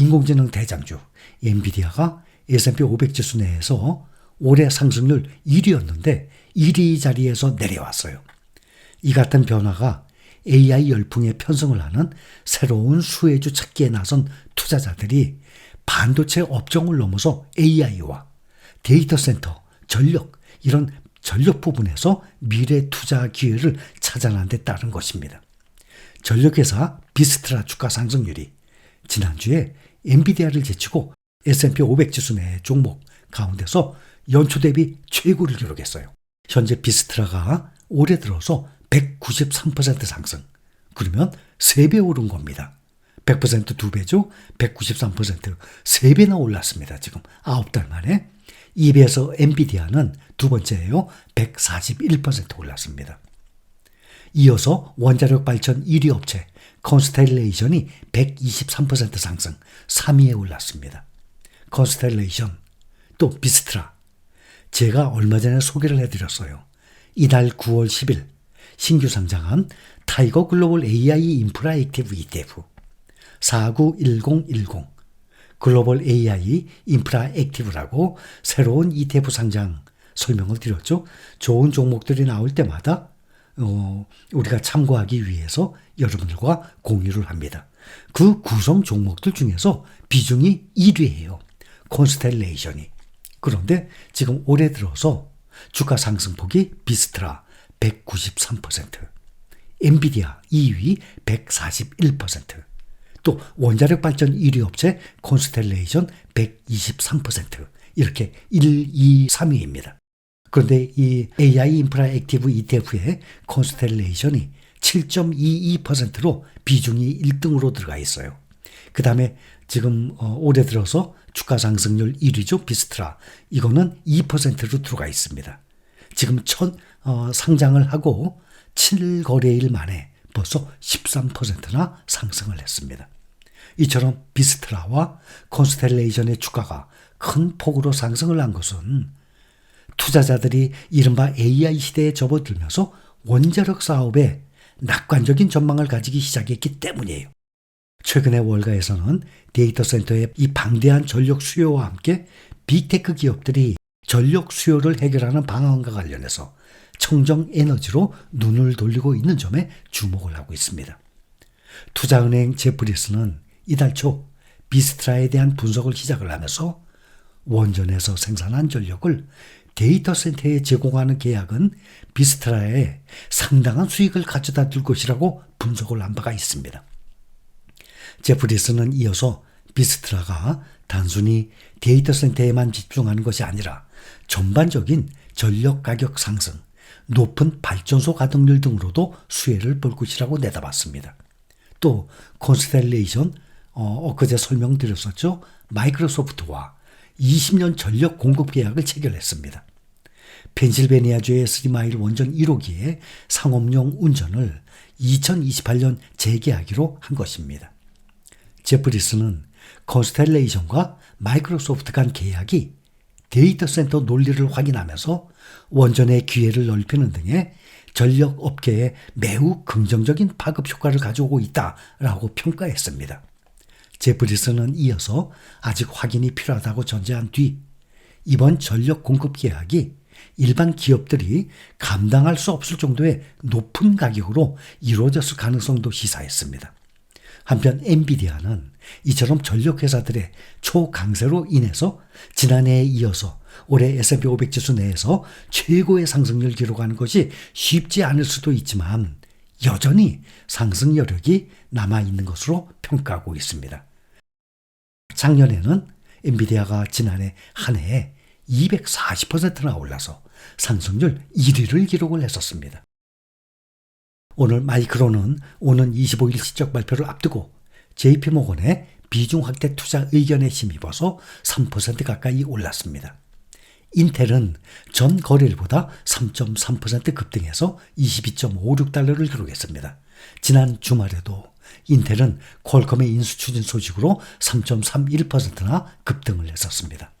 인공지능 대장주 엔비디아가 S&P 500 지수 내에서 올해 상승률 1위였는데 1위 자리에서 내려왔어요. 이 같은 변화가 AI 열풍에 편성을 하는 새로운 수혜주 찾기에 나선 투자자들이 반도체 업종을 넘어서 AI와 데이터 센터, 전력, 이런 전력 부분에서 미래 투자 기회를 찾아낸 데 따른 것입니다. 전력회사 비스트라 주가 상승률이 지난주에 엔비디아를 제치고 S&P 500 지수 내 종목 가운데서 연초 대비 최고를 기록했어요. 현재 비스트라가 올해 들어서 193% 상승. 그러면 3배 오른 겁니다. 100% 2배죠? 193% 3배나 올랐습니다. 지금 9달 만에. 이에서 엔비디아는 두 번째예요. 141% 올랐습니다. 이어서 원자력 발전 1위 업체 컨스텔레이션이 123% 상승 3위에 올랐습니다. 컨스텔레이션 또 비스트라 제가 얼마 전에 소개를 해드렸어요. 이달 9월 10일 신규 상장한 타이거 글로벌 AI 인프라 액티브 ETF 491010 글로벌 AI 인프라 액티브라고 새로운 ETF 상장 설명을 드렸죠. 좋은 종목들이 나올 때마다 어, 우리가 참고하기 위해서 여러분들과 공유를 합니다. 그 구성 종목들 중에서 비중이 1위예요. 콘스텔레이션이. 그런데 지금 올해 들어서 주가 상승폭이 비스트라 193%, 엔비디아 2위 141%, 또 원자력 발전 1위 업체 콘스텔레이션 123% 이렇게 1, 2, 3위입니다. 그런데 이 AI 인프라 액티브 ETF의 콘스텔레이션이 7.22%로 비중이 1등으로 들어가 있어요. 그 다음에 지금 어, 올해 들어서 주가 상승률 1위죠 비스트라 이거는 2%로 들어가 있습니다. 지금 첫 어, 상장을 하고 7거래일 만에 벌써 13%나 상승을 했습니다. 이처럼 비스트라와 콘스텔레이션의 주가가 큰 폭으로 상승을 한 것은 투자자들이 이른바 AI 시대에 접어들면서 원자력 사업에 낙관적인 전망을 가지기 시작했기 때문이에요. 최근에 월가에서는 데이터 센터의 이 방대한 전력 수요와 함께 빅테크 기업들이 전력 수요를 해결하는 방안과 관련해서 청정 에너지로 눈을 돌리고 있는 점에 주목을 하고 있습니다. 투자은행 제프리스는 이달 초 비스트라에 대한 분석을 시작을 하면서 원전에서 생산한 전력을 데이터 센터에 제공하는 계약은 비스트라에 상당한 수익을 가져다 줄 것이라고 분석을 한 바가 있습니다. 제프리스는 이어서 비스트라가 단순히 데이터 센터에만 집중하는 것이 아니라 전반적인 전력 가격 상승, 높은 발전소 가동률 등으로도 수혜를 볼 것이라고 내다봤습니다. 또 콘스텔레이션 어, 엊그제 설명드렸었죠. 마이크로소프트와 20년 전력 공급 계약을 체결했습니다. 펜실베니아주의 스리마일 원전 1호기의 상업용 운전을 2028년 재개하기로 한 것입니다. 제프리스는 컨스텔레이션과 마이크로소프트 간 계약이 데이터 센터 논리를 확인하면서 원전의 기회를 넓히는 등의 전력 업계에 매우 긍정적인 파급 효과를 가져오고 있다라고 평가했습니다. 제프리스는 이어서 아직 확인이 필요하다고 전제한 뒤 이번 전력 공급 계약이 일반 기업들이 감당할 수 없을 정도의 높은 가격으로 이루어졌을 가능성도 시사했습니다. 한편 엔비디아는 이처럼 전력회사들의 초강세로 인해서 지난해에 이어서 올해 S&P 500 지수 내에서 최고의 상승률 기록하는 것이 쉽지 않을 수도 있지만 여전히 상승 여력이 남아 있는 것으로 평가하고 있습니다. 작년에는 엔비디아가 지난해 한 해에 240%나 올라서 상승률 1위를 기록을 했었습니다. 오늘 마이크로는 오는 25일 시적 발표를 앞두고 JP모건의 비중 확대 투자 의견에 힘입어서 3% 가까이 올랐습니다. 인텔은 전 거래일보다 3.3% 급등해서 22.56달러를 기록했습니다. 지난 주말에도 인텔은 퀄컴의 인수 추진 소식으로 3.31%나 급등을 했었습니다.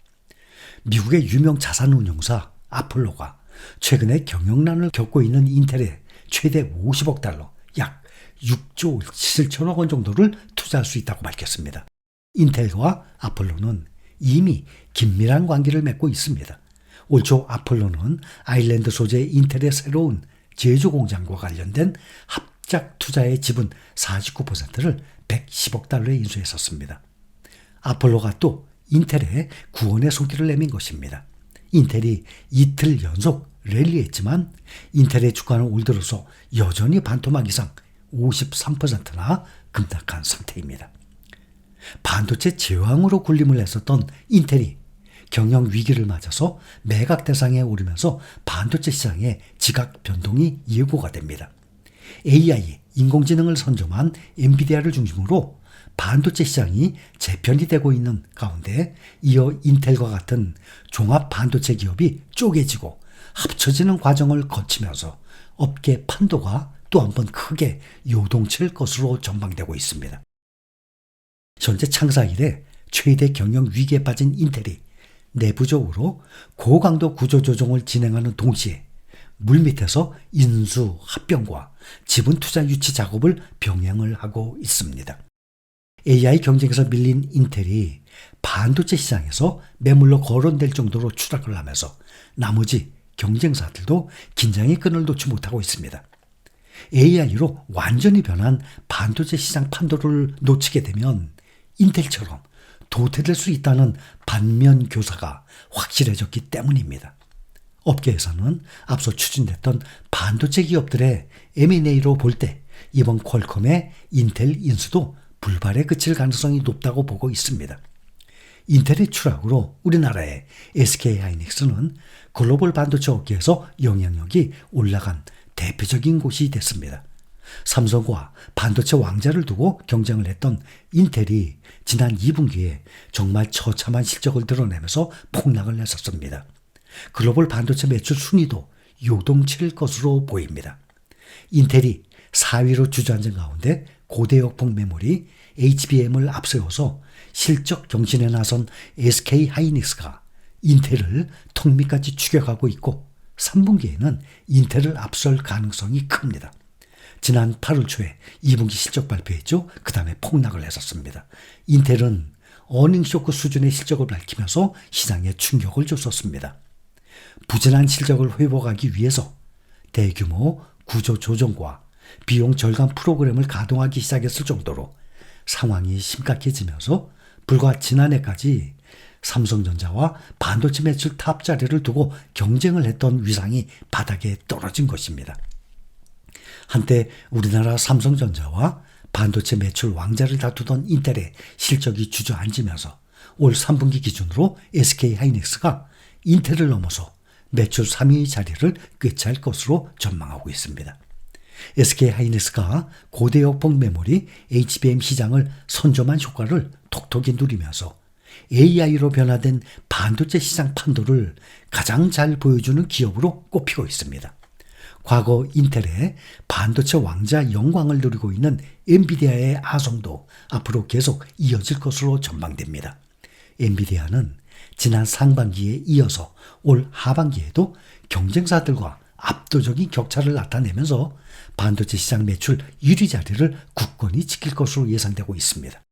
미국의 유명 자산운용사 아폴로가 최근에 경영난을 겪고 있는 인텔에 최대 50억 달러, 약 6조 7천억 원 정도를 투자할 수 있다고 밝혔습니다. 인텔과 아폴로는 이미 긴밀한 관계를 맺고 있습니다. 올 초 아폴로는 아일랜드 소재 인텔의 새로운 제조 공장과 관련된 합작 투자의 지분 49%를 110억 달러에 인수했었습니다. 아폴로가 또 인텔에 구원의 손길을 내민 것입니다. 인텔이 이틀 연속 랠리했지만 인텔의 주가는 올 들어서 여전히 반토막 이상 53%나 급락한 상태입니다. 반도체 제왕으로 군림을 했었던 인텔이 경영 위기를 맞아서 매각 대상에 오르면서 반도체 시장의 지각 변동이 예고가 됩니다. AI, 인공지능을 선점한 엔비디아를 중심으로 반도체 시장이 재편이 되고 있는 가운데 이어 인텔과 같은 종합 반도체 기업이 쪼개지고 합쳐지는 과정을 거치면서 업계 판도가 또 한 번 크게 요동칠 것으로 전망되고 있습니다. 현재 창사 이래 최대 경영 위기에 빠진 인텔이 내부적으로 고강도 구조 조정을 진행하는 동시에 물밑에서 인수 합병과 지분 투자 유치 작업을 병행을 하고 있습니다. AI 경쟁에서 밀린 인텔이 반도체 시장에서 매물로 거론될 정도로 추락을 하면서 나머지 경쟁사들도 긴장의 끈을 놓지 못하고 있습니다. AI로 완전히 변한 반도체 시장 판도를 놓치게 되면 인텔처럼 도태될 수 있다는 반면 교사가 확실해졌기 때문입니다. 업계에서는 앞서 추진됐던 반도체 기업들의 M&A로 볼 때 이번 퀄컴의 인텔 인수도 불발에 그칠 가능성이 높다고 보고 있습니다. 인텔의 추락으로 우리나라의 SK하이닉스는 글로벌 반도체 업계에서 영향력이 올라간 대표적인 곳이 됐습니다. 삼성과 반도체 왕자를 두고 경쟁을 했던 인텔이 지난 2분기에 정말 처참한 실적을 드러내면서 폭락을 했었습니다. 글로벌 반도체 매출 순위도 요동칠 것으로 보입니다. 인텔이 4위로 주저앉은 가운데 고대역폭 메모리 HBM을 앞세워서 실적 경신에 나선 SK 하이닉스가 인텔을 턱밑까지 추격하고 있고 3분기에는 인텔을 앞설 가능성이 큽니다. 지난 8월 초에 2분기 실적 발표했죠. 그 다음에 폭락을 했었습니다. 인텔은 어닝쇼크 수준의 실적을 밝히면서 시장에 충격을 줬었습니다. 부진한 실적을 회복하기 위해서 대규모 구조 조정과 비용 절감 프로그램을 가동하기 시작했을 정도로 상황이 심각해지면서 불과 지난해까지 삼성전자와 반도체 매출 탑 자리를 두고 경쟁을 했던 위상이 바닥에 떨어진 것입니다. 한때 우리나라 삼성전자와 반도체 매출 왕자를 다투던 인텔의 실적이 주저앉으면서 올 3분기 기준으로 SK 하이닉스가 인텔을 넘어서 매출 3위 자리를 꿰찰 것으로 전망하고 있습니다. SK 하이닉스가 고대 역폭 메모리 HBM 시장을 선점한 효과를 톡톡히 누리면서 AI로 변화된 반도체 시장 판도를 가장 잘 보여주는 기업으로 꼽히고 있습니다. 과거 인텔의 반도체 왕자 영광을 누리고 있는 엔비디아의 아성도 앞으로 계속 이어질 것으로 전망됩니다. 엔비디아는 지난 상반기에 이어서 올 하반기에도 경쟁사들과 압도적인 격차를 나타내면서 반도체 시장 매출 1위 자리를 굳건히 지킬 것으로 예상되고 있습니다.